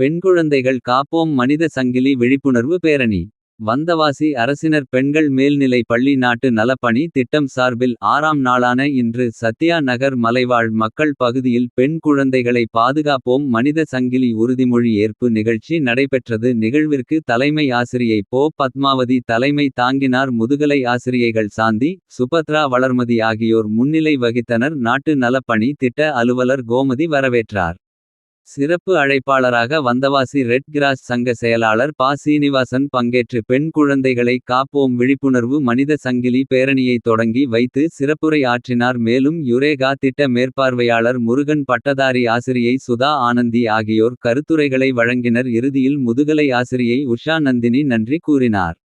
பெண்குழந்தைகள் காப்போம் மனித சங்கிலி விழிப்புணர்வு பேரணி. வந்தவாசி அரசினர் பெண்கள் மேல்நிலை பள்ளி நாட்டு நலப்பணி திட்டம் சார்பில். ஆறாம் நாளான இன்று சத்யா நகர் மலைவாழ் மக்கள் பகுதியில். பெண் குழந்தைகளை பாதுகாப்போம் மனித சங்கிலி உறுதிமொழி ஏற்பு நிகழ்ச்சி நடைபெற்றது. நிகழ்விற்கு தலைமை ஆசிரியை போ பத்மாவதி தலைமை தாங்கினார். முதுகலை ஆசிரியைகள் சாந்தி சுபத்ரா வளர்மதி ஆகியோர் முன்னிலை வகித்தனர். நாட்டு நலப்பணி திட்ட அலுவலர் கோமதி வரவேற்றார். சிறப்பு அழைப்பாளராக வந்தவாசி ரெட் கிராஸ் சங்க செயலாளர் பா சீனிவாசன் பங்கேற்று பெண் குழந்தைகளை காப்போம் விழிப்புணர்வு மனித சங்கிலி பேரணியை தொடங்கி வைத்து சிறப்புரை ஆற்றினார். மேலும் யுரேகா திட்ட மேற்பார்வையாளர் முருகன் பட்டதாரி ஆசிரியை சுதா ஆனந்தி ஆகியோர் கருத்துரைகளை வழங்கினர். இறுதியில் முதுகலை ஆசிரியை உஷா நந்தினி நன்றி கூறினார்.